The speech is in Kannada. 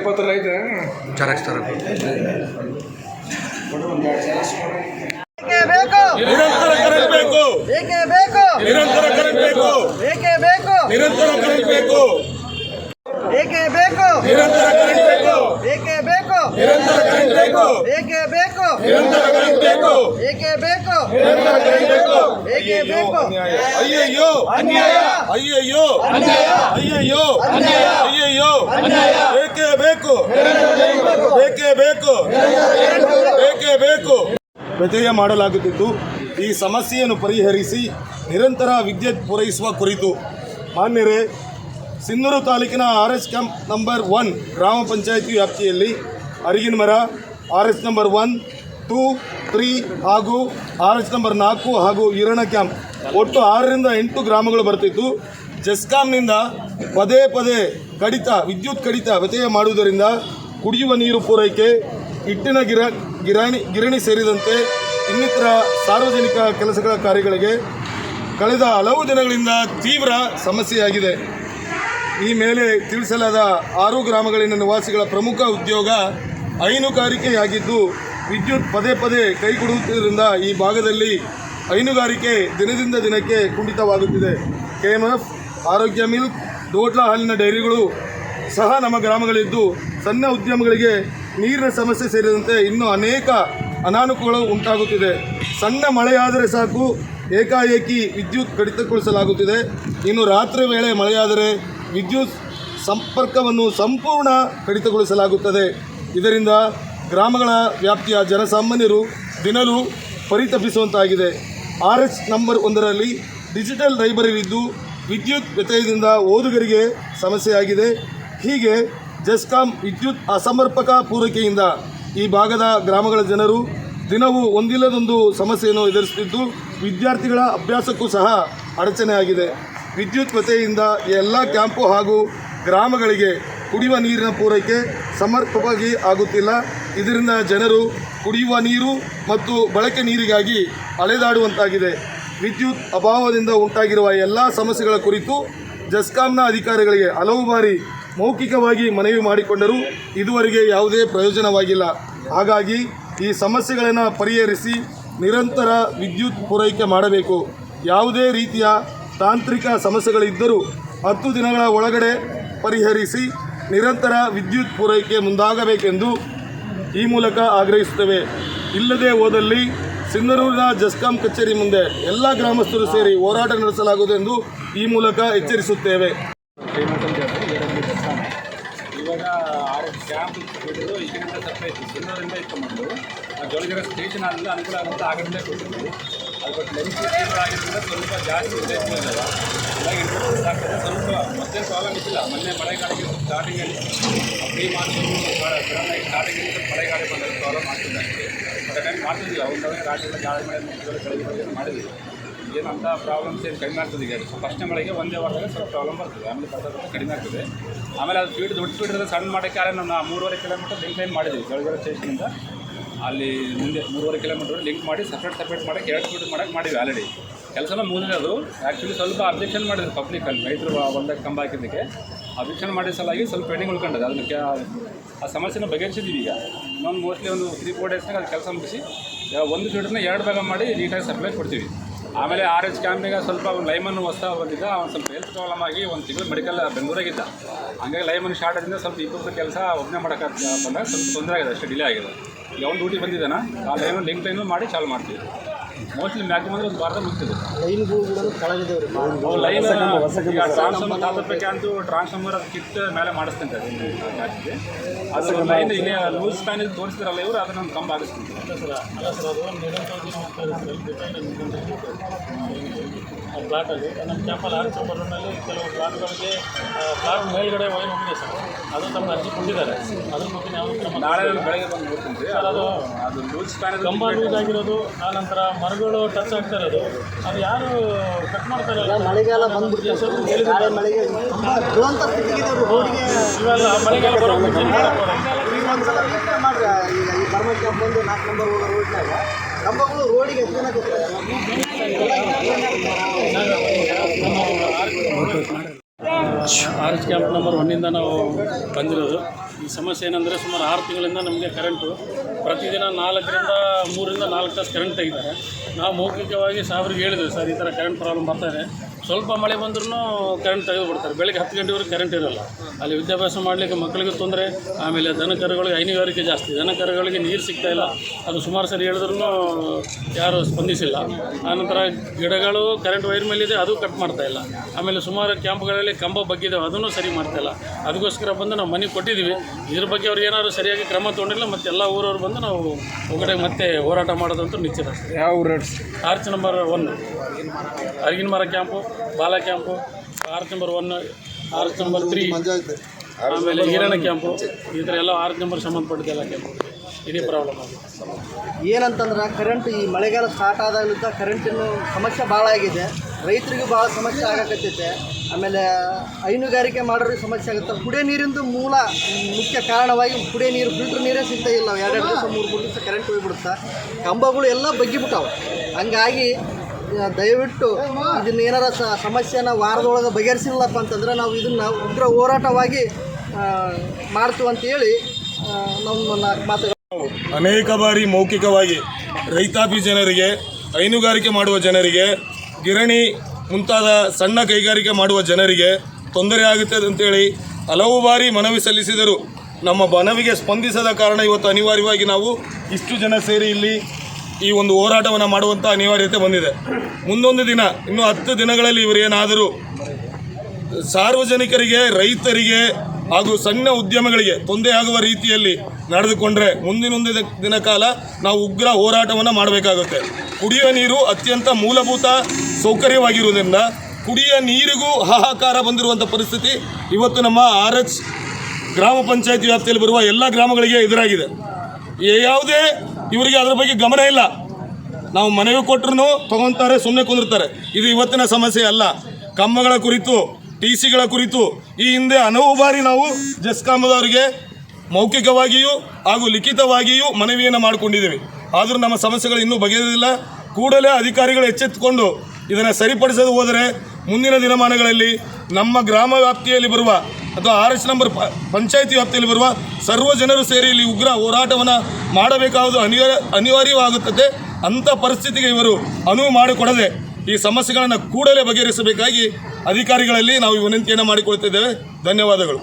ಇಪ್ಪತ್ತು ಐತೆ. ಜೆರಾಕ್ಸ್ ತರ. ನಿರಂತರ ಕರೆಂಟ್ ಬೇಕು. ಏಕೆ ಬೇಕು? ನಿರಂತರ ಕರೆಂಟ್ ಬೇಕು. ಏಕೆ ಬೇಕು? ನಿರಂತರ ಕರೆಂಟ್ ಬೇಕು. ಏಕೆ ಬೇಕು? ನಿರಂತರ ಕರೆಂಟ್ ಬೇಕು. ಏಕೆ ಬೇಕು? ನಿರಂತರ ಕರೆಂಟ್ ಬೇಕು. ಏಕೆ ಬೇಕು? ನಿರಂತರ ಕರೆಂಟ್ ಬೇಕು. ಏಕೆ ಬೇಕು? ಅಯ್ಯಯ್ಯೋ ಅನ್ಯಾಯ. ಅಯ್ಯಯ್ಯೋ ಅನ್ಯಾಯ. ಅಯ್ಯಯ್ಯೋ ಅನ್ಯಾಯ. ಅಯ್ಯಯ್ಯೋ ಅನ್ಯಾಯ. ಬೇಕೇ ಬೇಕು? ಬೇಕೇ ಬೇಕು? ಬೇಕೇ ಬೇಕು? ವ್ಯತ್ಯಯ ಮಾಡಲಾಗುತ್ತಿದ್ದು ಈ ಸಮಸ್ಯೆಯನ್ನು ಪರಿಹರಿಸಿ ನಿರಂತರ ವಿದ್ಯುತ್ ಪೂರೈಸುವ ಕುರಿತು. ಮಾನ್ಯರೇ ಸಿನ್ನೂರು ತಾಲೂಕಿನ R S camp number one ಗ್ರಾಮ ಪಂಚಾಯಿತಿ ವ್ಯಾಪ್ತಿಯಲ್ಲಿ Arigina Mara R S number one two, three ಹಾಗೂ ಆರ್ ಎಚ್ ನಂಬರ್ ನಾಲ್ಕು ಹಾಗೂ ಹಿರಣ ಕ್ಯಾಂಪ್. ಒಟ್ಟು ಆರರಿಂದ ಎಂಟು ಗ್ರಾಮಗಳು ಬರ್ತಿತ್ತು. ಜೆಸ್ಕಾಂನಿಂದ ಪದೇ ಪದೇ ಕಡಿತ, ವಿದ್ಯುತ್ ಕಡಿತ ವ್ಯತ್ಯಯ ಮಾಡುವುದರಿಂದ ಕುಡಿಯುವ ನೀರು ಪೂರೈಕೆ, ಹಿಟ್ಟಿನ ಗಿರ, ಗಿರಣಿ ಗಿರಣಿ ಸೇರಿದಂತೆ ಇನ್ನಿತರ ಸಾರ್ವಜನಿಕ ಕೆಲಸಗಳ ಕಾರ್ಯಗಳಿಗೆ ಕಳೆದ ಹಲವು ದಿನಗಳಿಂದ ತೀವ್ರ ಸಮಸ್ಯೆಯಾಗಿದೆ. ಈ ಮೇಲೆ ತಿಳಿಸಲಾದ ಆರು ಗ್ರಾಮಗಳಿನ ನಿವಾಸಿಗಳ ಪ್ರಮುಖ ಉದ್ಯೋಗ ಹೈನುಗಾರಿಕೆಯಾಗಿದ್ದು ವಿದ್ಯುತ್ ಪದೇ ಪದೇ ಕೈಕೊಡುವುದರಿಂದ ಈ ಭಾಗದಲ್ಲಿ ಹೈನುಗಾರಿಕೆ ದಿನದಿಂದ ದಿನಕ್ಕೆ ಕುಂಠಿತವಾಗುತ್ತಿದೆ. ಕೆಎಂಎಫ್, ಆರೋಗ್ಯ ಮಿಲ್ಕ್, ದೋಟ್ಲ ಹಾಲಿನ ಡೈರಿಗಳು ಸಹ ನಮ್ಮ ಗ್ರಾಮಗಳಿದ್ದು ಸಣ್ಣ ಉದ್ಯಮಗಳಿಗೆ ನೀರಿನ ಸಮಸ್ಯೆ ಸೇರಿದಂತೆ ಇನ್ನೂ ಅನೇಕ ಅನಾನುಕೂಲಗಳು ಉಂಟಾಗುತ್ತಿದೆ. ಸಣ್ಣ ಮಳೆಯಾದರೆ ಸಾಕು, ಏಕಾಏಕಿ ವಿದ್ಯುತ್ ಕಡಿತಗೊಳಿಸಲಾಗುತ್ತಿದೆ. ಇನ್ನು ರಾತ್ರಿ ವೇಳೆ ಮಳೆಯಾದರೆ ವಿದ್ಯುತ್ ಸಂಪರ್ಕವನ್ನು ಸಂಪೂರ್ಣ ಕಡಿತಗೊಳಿಸಲಾಗುತ್ತದೆ. ಇದರಿಂದ ಗ್ರಾಮಗಳ ವ್ಯಾಪ್ತಿಯ ಜನಸಾಮಾನ್ಯರು ದಿನಲೂ ಪರಿತಪಿಸುವಂತಾಗಿದೆ. ಆರ್ ಎಸ್ ನಂಬರ್ ಒಂದರಲ್ಲಿ ಡಿಜಿಟಲ್ ಲೈಬ್ರರಿ ಇದ್ದು ವಿದ್ಯುತ್ ವ್ಯತ್ಯಯದಿಂದ ಓದುಗರಿಗೆ ಸಮಸ್ಯೆಯಾಗಿದೆ. ಹೀಗೆ ಜೆಸ್ಕಾಂ ವಿದ್ಯುತ್ ಅಸಮರ್ಪಕ ಪೂರೈಕೆಯಿಂದ ಈ ಭಾಗದ ಗ್ರಾಮಗಳ ಜನರು ದಿನವೂ ಒಂದಿಲ್ಲದೊಂದು ಸಮಸ್ಯೆಯನ್ನು ಎದುರಿಸುತ್ತಿದ್ದು, ವಿದ್ಯಾರ್ಥಿಗಳ ಅಭ್ಯಾಸಕ್ಕೂ ಸಹ ಅಡಚಣೆಯಾಗಿದೆ. ವಿದ್ಯುತ್ ವ್ಯತ್ಯಯದಿಂದ ಎಲ್ಲ ಕ್ಯಾಂಪು ಹಾಗೂ ಗ್ರಾಮಗಳಿಗೆ ಕುಡಿಯುವ ನೀರಿನ ಪೂರೈಕೆ ಸಮರ್ಪಕವಾಗಿ ಆಗುತ್ತಿಲ್ಲ. ಇದರಿಂದ ಜನರು ಕುಡಿಯುವ ನೀರು ಮತ್ತು ಬಳಕೆ ನೀರಿಗಾಗಿ ಅಲೆದಾಡುವಂತಾಗಿದೆ. ವಿದ್ಯುತ್ ಅಭಾವದಿಂದ ಉಂಟಾಗಿರುವ ಎಲ್ಲ ಸಮಸ್ಯೆಗಳ ಕುರಿತು ಜಸ್ಕಾಂನ ಅಧಿಕಾರಿಗಳಿಗೆ ಹಲವು ಬಾರಿ ಮೌಖಿಕವಾಗಿ ಮನವಿ ಮಾಡಿಕೊಂಡರೂ ಇದುವರೆಗೆ ಯಾವುದೇ ಪ್ರಯೋಜನವಾಗಿಲ್ಲ. ಹಾಗಾಗಿ ಈ ಸಮಸ್ಯೆಗಳನ್ನು ಪರಿಹರಿಸಿ ನಿರಂತರ ವಿದ್ಯುತ್ ಪೂರೈಕೆ ಮಾಡಬೇಕು. ಯಾವುದೇ ರೀತಿಯ ತಾಂತ್ರಿಕ ಸಮಸ್ಯೆಗಳಿದ್ದರೂ ಹತ್ತು ದಿನಗಳ ಒಳಗಡೆ ಪರಿಹರಿಸಿ ನಿರಂತರ ವಿದ್ಯುತ್ ಪೂರೈಕೆ ಮುಂದಾಗಬೇಕೆಂದು ಈ ಮೂಲಕ ಆಗ್ರಹಿಸುತ್ತೇವೆ. ಇಲ್ಲದೆ ಹೋದಲ್ಲಿ ಸಿಂಧನೂರಿನ ಜಸ್ಕಾಂ ಕಚೇರಿ ಮುಂದೆ ಎಲ್ಲ ಗ್ರಾಮಸ್ಥರು ಸೇರಿ ಹೋರಾಟ ನಡೆಸಲಾಗುವುದು ಎಂದು ಈ ಮೂಲಕ ಎಚ್ಚರಿಸುತ್ತೇವೆ. ಇವಾಗ ಆರು ಕ್ಯಾಂಪ್ ಬಿಟ್ಟಿದ್ದು ಈ ಕಡೆಯಿಂದ ಸ್ವಲ್ಪ ಇತ್ತು ಸಿನ್ನೂರಿಂದ ಇತ್ತು ಮೊದಲು ಸ್ಟೇಷನ್ ಅಲ್ಲ ಅನುಕೂಲ ಆಗುತ್ತೆ ಆ ಕಡೆಯಿಂದ ಕೊಟ್ಟಿದ್ವಿ ಬಟ್ ಲೆನ್ಸ್ ಆಗಿದ್ದರಿಂದ ಸ್ವಲ್ಪ ಜಾಸ್ತಿ ಉದ್ದೇಶ ಇದ್ದಾವೆ ಹಾಗಾಗಿ ಇಂಟ್ರೆಸ್ಟ್ ಆಗ್ತದೆ ಸ್ವಲ್ಪ ಮತ್ತೆ ಪ್ರಾಬ್ಲಮ್ ಮೊನ್ನೆ ಮಳೆಗಾಲಕ್ಕೆ ಸ್ಟಾರ್ಟಿಂಗಲ್ಲಿ ಫ್ರೀ ಮಾನ್ಸೂನ್ ಸ್ಟಾರ್ಟಿಂಗಲ್ಲಿ ಸ್ವಲ್ಪ ಮಳೆಗಾಲ ಬಂದಾಗ ಪ್ರಾಬ್ಲಮ್ ಅಷ್ಟೇ ಬಟ್ ಟೈಮ್ ಮಾಡ್ತಿದ್ದಿಲ್ಲ. ಒಂದು ರಾತ್ರಿ ಗಾಳಿ ಮಳೆ ಬಂದು ಮಾಡಿದ್ವಿ ಏನಂತ ಪ್ರಾಬ್ಲಮ್ಸ್ ಏನು ಕಡಿಮೆ ಆಗ್ತದೆ ಈಗ. ಫಸ್ಟ್ ಮಳೆಗೆ ಒಂದೇ ವಾರದಾಗ ಸ್ವಲ್ಪ ಪ್ರಾಬ್ಲಮ್ ಬರ್ತದೆ. ಆಮೇಲೆ ಬರ್ತಾ ಕಡಿಮೆ ಆಗ್ತದೆ. ಆಮೇಲೆ ಅದು ಫೀಡ್ ದೊಡ್ಡ ಫೀಡ್ ಇರೋದು ಸಣ್ಣ ಮಾಡೋಕ್ಕೆ ನಾವು ಮೂರುವರೆ ಕಿಲೋಮೀಟರ್ ಲಿಂಕ್ ಮಾಡಿದ್ವಿ ಜಳಗರ ಸ್ಟೇಷನಿಂದ ಅಲ್ಲಿ ಮುಂದೆ ಮೂರುವರೆ ಕಿಲೋಮೀಟರ್ ಲಿಂಕ್ ಮಾಡಿ ಸಪ್ರೇಟ್ ಸಪ್ರೇಟ್ ಮಾಡಿ ಎರಡು ಕಿಲೋಮೀಟರ್ ಮಾಡೋಕ್ಕೆ ಮಾಡಿವಿ ಆಲ್ರೆಡಿ ಕೆಲಸನ ಅದು. ಆ್ಯಕ್ಚುಲಿ ಸ್ವಲ್ಪ ಅಬ್ಜೆಕ್ಷನ್ ಮಾಡಿದ್ರು ಪಬ್ಲಿಕಲ್ಲಿ ರೈತರು ಒಂದಕ್ಕೆ ಕಂಬ ಹಾಕಿದ್ದಕ್ಕೆ. ಅಬ್ಜೆಕ್ಷನ್ ಮಾಡಿದ ಸಲಾಗಿ ಸ್ವಲ್ಪ ಪೆಂಡಿಂಗ್ ಉಳ್ಕೊಂಡದ್ದು ಅದಕ್ಕೆ ಆ ಸಮಸ್ಯೆನ ಬಗೆಹರಿಸಿದ್ದೀವಿ ಈಗ. ಇನ್ನೊಂದು ಮೋಸ್ಟ್ಲಿ ಒಂದು ತ್ರೀ ಫೋರ್ ಡೇಸ್ನಾಗ ಅದು ಕೆಲಸ ಮುಗಿಸಿ ಒಂದು ಫೀಟ್ರನ್ನ ಎರಡು ಭಾಗ ಮಾಡಿ ನೀಟಾಗಿ ಸಪ್ಲೈ ಕೊಡ್ತೀವಿ. ಆಮೇಲೆ ಆರ್ ಎಚ್ ಕ್ಯಾಂಪಿಗೆ ಸ್ವಲ್ಪ ಅವ್ನು ಲೈಮನ್ ಹೊಸ ಬಂದಿದ್ದ. ಅವ್ನು ಸ್ವಲ್ಪ ಹೆಲ್ತ್ ಪ್ರಾಬ್ಲಮ್ ಆಗಿ ಒಂದು ತಿಂಗಳು ಮೆಡಿಕಲ್ ಬೆಂಗಳೂರಾಗಿದ್ದ. ಹಂಗಾಗಿ ಲೈಮನ್ ಶಾರ್ಟ್ ಆದ್ರಿಂದ ಸ್ವಲ್ಪ ಇಬ್ಬರು ಕೆಲಸ ಒಬ್ಬನೇ ಬಂದಾಗ ಸ್ವಲ್ಪ ತೊಂದರೆ ಆಗಿದೆ, ಅಷ್ಟು ಡಿಲೇ ಆಗಿದೆ. ಈಗ ಅವ್ನು ಡ್ಯೂಟಿ ಬಂದಿದ್ದಾನೆ. ಆ ಲೈನ್ ಲಿಂಕ್ ಲೈನು ಮಾಡಿ ಚಾಲು ಮಾಡ್ತೀವಿ. ಮೋಸ್ಟ್ಲಿ ಮ್ಯಾಕ್ಸಿಮಮ್ ಅಂದ್ರೆ ಒಂದು ವಾರದ ಮುಗ್ತಿದೆ ಲೈನ್ ಈಗ ಟ್ರಾನ್ಸ್ಫಾರ್ಮರ್ ತಾತಪ್ಪಕ್ಕೆ ಅಂತೂ ಟ್ರಾನ್ಸ್ಫಾರ್ಮರ್ ಅದು ಕಿಟ್ ಮೇಲೆ ಮಾಡಿಸ್ತಂತೆ ಅದು ಅದು ಲೈನ್ ಇಲ್ಲೇ ಲೂಸ್ ಪ್ಯಾನಿಲ್ ತೋರಿಸಿದ್ರಲ್ಲ ಇವರು ಅದನ್ನ ಒಂದು ಕಂಬ ಆಗಿಸ್ತಾರೆ ಪ್ಲಾಟಲ್ಲಿ ನಮ್ಮ ಕ್ಯಾಂಪಲ್ಲಿ ಆರ್ನಲ್ಲಿ ಕೆಲವು ಪ್ಲಾಟ್ಗಳಿಗೆ ಪ್ಲಾಟ್ ಮೇಲ್ಗಡೆ ವೈನ್ ಹೋಗಿದೆ ಸರ್. ಅದು ತಮ್ಮ ಅರ್ಜಿ ಕೊಟ್ಟಿದ್ದಾರೆ. ಅದ್ರ ಬಗ್ಗೆ ನಾವು ಕ್ರಮ ನಾಳೆ ಬೆಳಗ್ಗೆ ಬಂದು ನೋಡ್ತೀನಿ ಅದು ಅದು ಲೂಸ್ ಪ್ಯಾನಿಲ್ ಕಂಬ ಲೂಸ್ ಆಗಿರೋದು ಆನಂತರ ಮರಗಳು ಟಚ್ ಆಗ್ತಾ ಇರೋದು ಅದು ಯಾರು ಕಟ್ ಮಾಡ್ತಾರೆ ಮಳೆಗಾಲ ಬಂದ್ಬಿಟ್ಟು ಇವೆಲ್ಲ ಮಳೆಗಾಲ ಬರೋ ಮಾಡ್ರಿ ಈ ಬರ್ಮ ಕ್ಯಾಂಪ್ ಬಂದು ನಾಲ್ಕು ನಂಬರ್ ಹೋಗೋ ರೋಡ್ನಾಗ ಕಂಬಗಳು ರೋಡಿಗೆ ಆರ್ ಕ್ಯಾಂಪ್ ನಂಬರ್ ಒನ್ನಿಂದ ನಾವು ಬಂದಿರೋದು. ಈ ಸಮಸ್ಯೆ ಏನಂದರೆ ಸುಮಾರು ಆರು ತಿಂಗಳಿಂದ ನಮಗೆ ಕರೆಂಟು ಪ್ರತಿದಿನ ನಾಲ್ಕರಿಂದ ಮೂರಿಂದ ನಾಲ್ಕು ತಾಸು ಕರೆಂಟ್ ತೆಗಿತಾರೆ. ನಾವು ಮೌಖಿಕವಾಗಿ ಸಾಬ್ರಿಗೆ ಹೇಳಿದ್ವಿ, ಸರ್, ಈ ಥರ ಕರೆಂಟ್ ಪ್ರಾಬ್ಲಮ್ ಬರ್ತಾರೆ ಸ್ವಲ್ಪ ಮಳೆ ಬಂದ್ರೂ ಕರೆಂಟ್ ತೆಗೆದು ಬಿಡ್ತಾರೆ ಬೆಳಗ್ಗೆ ಹತ್ತು ಗಂಟೆವರೆಗೆ ಕರೆಂಟ್ ಇರೋಲ್ಲ. ಅಲ್ಲಿ ವಿದ್ಯಾಭ್ಯಾಸ ಮಾಡಲಿಕ್ಕೆ ಮಕ್ಕಳಿಗೆ ತೊಂದರೆ, ಆಮೇಲೆ ದನ ಕರುಗಳಿಗೆ ಹೈನುಗಾರಿಕೆ ಜಾಸ್ತಿ. ದನ ಕರುಗಳಿಗೆ ನೀರು ಸಿಗ್ತಾ ಇಲ್ಲ. ಅದು ಸುಮಾರು ಸರಿ ಹೇಳಿದ್ರೂ ಯಾರು ಸ್ಪಂದಿಸಿಲ್ಲ. ಆನಂತರ ಗಿಡಗಳು ಕರೆಂಟ್ ವೈರ್ ಮೇಲಿದೆ, ಅದು ಕಟ್ ಮಾಡ್ತಾ ಇಲ್ಲ. ಆಮೇಲೆ ಸುಮಾರು ಕ್ಯಾಂಪ್ಗಳಲ್ಲಿ ಕಂಬ ಬಗ್ಗಿದ್ದಾವೆ ಅದನ್ನು ಸರಿ ಮಾಡ್ತಾ ಇಲ್ಲ. ಅದಕ್ಕೋಸ್ಕರ ಬಂದು ನಾವು ಮನೆ ಕೊಟ್ಟಿದ್ದೀವಿ. ಇದ್ರ ಬಗ್ಗೆ ಅವ್ರು ಏನಾದ್ರು ಸರಿಯಾಗಿ ಕ್ರಮ ತೊಗೊಂಡಿಲ್ಲ ಮತ್ತೆ ಎಲ್ಲ ಊರವ್ರು ಬಂದು ನಾವು ಒಗಡೆ ಮತ್ತೆ ಹೋರಾಟ ಮಾಡೋದಂತೂ ನಿಶ್ಚಿತ ಯಾವ ಊರ arch number one. ಅರಗಿನ Mara camp ಬಾಲ camp R H number one R H number three ಆಮೇಲೆ ಹಿರಣ ಕ್ಯಾಂಪು ಈ ಥರ ಎಲ್ಲ ಆರ್ಚ್ ನಂಬರ್ ಸಂಬಂಧಪಟ್ಟಿದ್ದೆಲ್ಲ ಕ್ಯಾಂಪು. ಇದೇ ಪ್ರಾಬ್ಲಮ್ ಏನಂತಂದ್ರೆ ಕರೆಂಟ್ ಈ ಮಳೆಗಾಲ ಸ್ಟಾರ್ಟ್ ಆದಾಗಲಿಂದ ಕರೆಂಟಿನ ಸಮಸ್ಯೆ ಭಾಳ ಆಗಿದೆ. ರೈತರಿಗೂ ಭಾಳ ಸಮಸ್ಯೆ ಆಗಕತ್ತೈತೆ. ಆಮೇಲೆ ಹೈನುಗಾರಿಕೆ ಮಾಡೋರಿಗೆ ಸಮಸ್ಯೆ ಆಗುತ್ತೆ. ಕುಡಿಯೋ ನೀರಿಂದು ಮೂಲ ಮುಖ್ಯ ಕಾರಣವಾಗಿ ಕುಡಿಯೋ ನೀರು ಫಿಲ್ಟರ್ ನೀರೇ ಸಿಗ್ತಾ ಇಲ್ಲ. ಎರಡೆರಡು ದಿವಸ, ಮೂರು ಮೂರು ದಿವಸ ಕರೆಂಟ್ ಹೋಗಿಬಿಡುತ್ತೆ. ಕಂಬಗಳು ಎಲ್ಲ ಬಗ್ಗಿಬಿಟ್ಟಾವೆ. ಹಂಗಾಗಿ ದಯವಿಟ್ಟು ಇದನ್ನ ಏನಾರ ಸಮಸ್ಯೆನ ವಾರದೊಳಗೆ ಬಗೆಹರಿಸಿಲ್ಲಪ್ಪ ಅಂತಂದ್ರೆ, ನಾವು ಇದನ್ನು ಉಗ್ರ ಹೋರಾಟವಾಗಿ ಮಾಡ್ತೀವಂತೇಳಿ ನಮ್ಮ ಮಾತುಗಳು ಅನೇಕ ಬಾರಿ ಮೌಖಿಕವಾಗಿ ರೈತಾಪಿ ಜನರಿಗೆ, ಹೈನುಗಾರಿಕೆ ಮಾಡುವ ಜನರಿಗೆ, ಗಿರಣಿ ಮುಂತಾದ ಸಣ್ಣ ಕೈಗಾರಿಕೆ ಮಾಡುವ ಜನರಿಗೆ ತೊಂದರೆ ಆಗುತ್ತದೆ ಅಂತೇಳಿ ಹಲವು ಬಾರಿ ಮನವಿ ಸಲ್ಲಿಸಿದರು. ನಮ್ಮ ಮನವಿಗೆ ಸ್ಪಂದಿಸದ ಕಾರಣ ಇವತ್ತು ಅನಿವಾರ್ಯವಾಗಿ ನಾವು ಇಷ್ಟು ಜನ ಸೇರಿ ಇಲ್ಲಿ ಈ ಒಂದು ಹೋರಾಟವನ್ನು ಮಾಡುವಂಥ ಅನಿವಾರ್ಯತೆ ಬಂದಿದೆ. ಮುಂದೊಂದು ದಿನ, ಇನ್ನು ಹತ್ತು ದಿನಗಳಲ್ಲಿ ಇವರೇನಾದರೂ ಸಾರ್ವಜನಿಕರಿಗೆ, ರೈತರಿಗೆ ಹಾಗೂ ಸಣ್ಣ ಉದ್ಯಮಗಳಿಗೆ ತೊಂದರೆ ಆಗುವ ರೀತಿಯಲ್ಲಿ ನಡೆದುಕೊಂಡ್ರೆ ಮುಂದಿನೊಂದು ದಿನ- ಕಾಲ ನಾವು ಉಗ್ರ ಹೋರಾಟವನ್ನು ಮಾಡಬೇಕಾಗುತ್ತೆ. ಕುಡಿಯುವ ನೀರು ಅತ್ಯಂತ ಮೂಲಭೂತ ಸೌಕರ್ಯವಾಗಿರುವುದರಿಂದ ಕುಡಿಯ ನೀರಿಗೂ ಹಾಹಾಕಾರ ಬಂದಿರುವಂಥ ಪರಿಸ್ಥಿತಿ ಇವತ್ತು ನಮ್ಮ ಆರ್ ಎಚ್ ಗ್ರಾಮ ಪಂಚಾಯತಿ ವ್ಯಾಪ್ತಿಯಲ್ಲಿ ಬರುವ ಎಲ್ಲ ಗ್ರಾಮಗಳಿಗೆ ಎದುರಾಗಿದೆ. ಯಾವುದೇ ಇವರಿಗೆ ಅದರ ಬಗ್ಗೆ ಗಮನ ಇಲ್ಲ. ನಾವು ಮನೆಗೆ ಕೊಟ್ಟರು ತಗೊಂತಾರೆ ಸುಮ್ಮನೆ ಕುಂದಿರ್ತಾರೆ. ಇದು ಇವತ್ತಿನ ಸಮಸ್ಯೆ ಅಲ್ಲ. ಕಂಬಗಳ ಕುರಿತು, ಟಿ ಸಿಗಳ ಕುರಿತು ಈ ಹಿಂದೆ ಹಲವು ಬಾರಿ ನಾವು ಜಸ್ಕಾಮದವರಿಗೆ ಮೌಖಿಕವಾಗಿಯೂ ಹಾಗೂ ಲಿಖಿತವಾಗಿಯೂ ಮನವಿಯನ್ನು ಮಾಡಿಕೊಂಡಿದ್ದೇವೆ. ಆದರೂ ನಮ್ಮ ಸಮಸ್ಯೆಗಳು ಇನ್ನೂ ಬಗೆಹರಿದಿಲ್ಲ ಕೂಡಲೇ ಅಧಿಕಾರಿಗಳು ಎಚ್ಚೆತ್ತುಕೊಂಡು ಇದನ್ನು ಸರಿಪಡಿಸಲು ಹೋದರೆ ಮುಂದಿನ ದಿನಮಾನಗಳಲ್ಲಿ ನಮ್ಮ ಗ್ರಾಮ ವ್ಯಾಪ್ತಿಯಲ್ಲಿ ಬರುವ ಅಥವಾ ಆರ್ ಎಸ್ ನಂಬರ್ ಪಂಚಾಯಿತಿ ವ್ಯಾಪ್ತಿಯಲ್ಲಿ ಬರುವ ಸರ್ವ ಜನರು ಸೇರಿ ಇಲ್ಲಿ ಉಗ್ರ ಹೋರಾಟವನ್ನು ಮಾಡಬೇಕಾದ ಅನಿವಾರ್ಯ ಅನಿವಾರ್ಯವಾಗುತ್ತದೆ. ಅಂಥ ಪರಿಸ್ಥಿತಿಗೆ ಇವರು ಅನುವು ಮಾಡಿಕೊಡದೆ ಈ ಸಮಸ್ಯೆಗಳನ್ನು ಕೂಡಲೇ ಬಗೆಹರಿಸಬೇಕಾಗಿ ಅಧಿಕಾರಿಗಳಲ್ಲಿ ನಾವು ವಿನಂತಿಯನ್ನು ಮಾಡಿಕೊಳ್ತಿದ್ದೇವೆ ಧನ್ಯವಾದಗಳು.